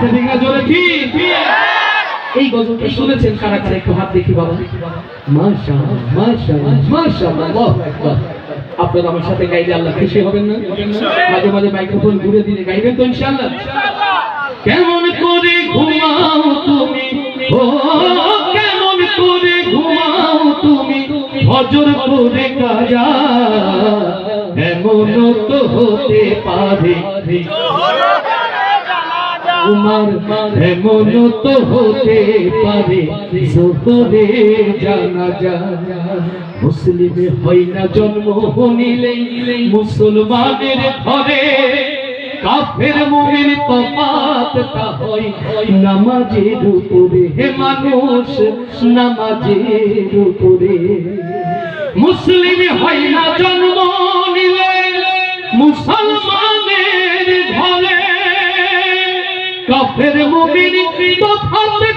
ঠিক আছে জোরে কি? এই গজলটা শুনেছেন কারা কারা? একটু হাত দেখি বাবা মাশা মাশা মাশা আল্লাহু আকবার। আপনারা আমার সাথে গাইলে আল্লাহ খুশি হবেন না? মাঝে মাঝে মাইক্রোফোন ঘুরে দিলে গাইবেন তো ইনশাআল্লাহ? কেমন করে ঘুমাও তুমি? ও, কেমন করে ঘুমাও তুমি? হজর করে কাজা এমন তো হতে পারে। তোমার এমন তো হতে পারে সতরে জানা যা মুসলিমে হয় না জন্ম নিলেই মুসলমানের ঘরে কাফের মুমিন তফাতটা হয়। নামাজের উপরে হে মানুষ, নামাজের উপরে। মুসলিম হয় না জন্ম নিলে, মুসলমানের কাফের মুমিন তফাতটা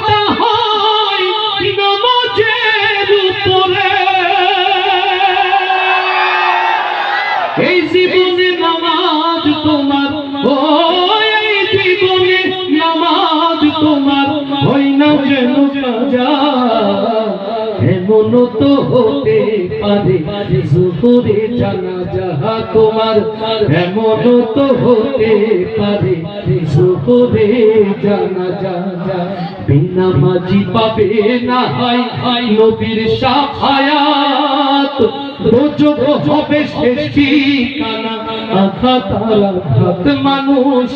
এমন তো হতে পারে। জানা যাহা তোমার তো হতে পারে। জানা বিনা মাঝি পাবে না নবীর সাফায়াত। মানুষ,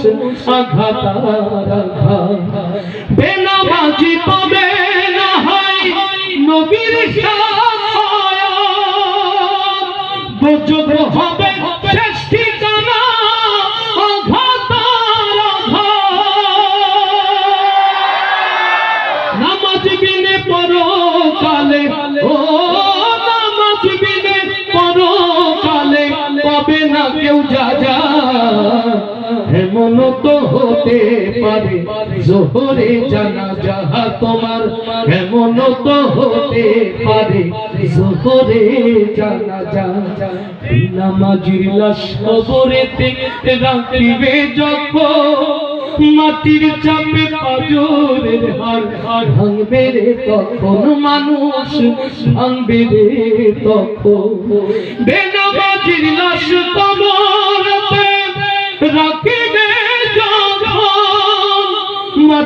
আঘাত আঘাত। বেনামাজি পাবে নবীর দোজক হবে শেষ ঠিকানা নামাজ বিনে পরকালে ও নামাজ বিনে পরকালে কেউ যা যা। এমন তো হতে পারে। জোহরে জানা যাহা তোমার এমন তো হতে পারে। জোহরে জানা যা নামাজির লাশ কবরেতে রাখিবে যখন। মাটির চাপে পাজরের হার হার ভাঙবে রে তখন মানুষ ভাঙবে রে তখন। বেনামাজির লাশ কবরতে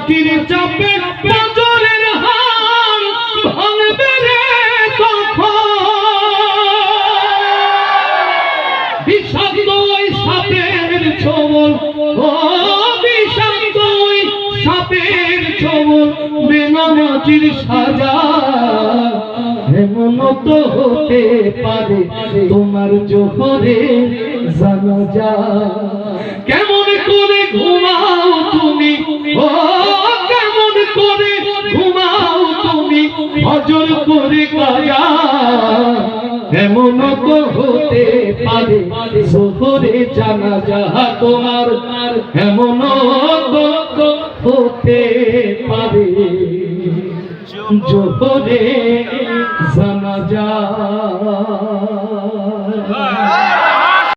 মাটির চাপে হার ভাঙবে রে সাপের ছোবল সাজা। এমন তো হতে পারে তোমার জোহরে জানা যা কেমন করে ঘুমাও তুমি করে এমন তো হতে পারে শহরে জানা যাহা তোমার এমন হতে পারে, জোহরে জানা যা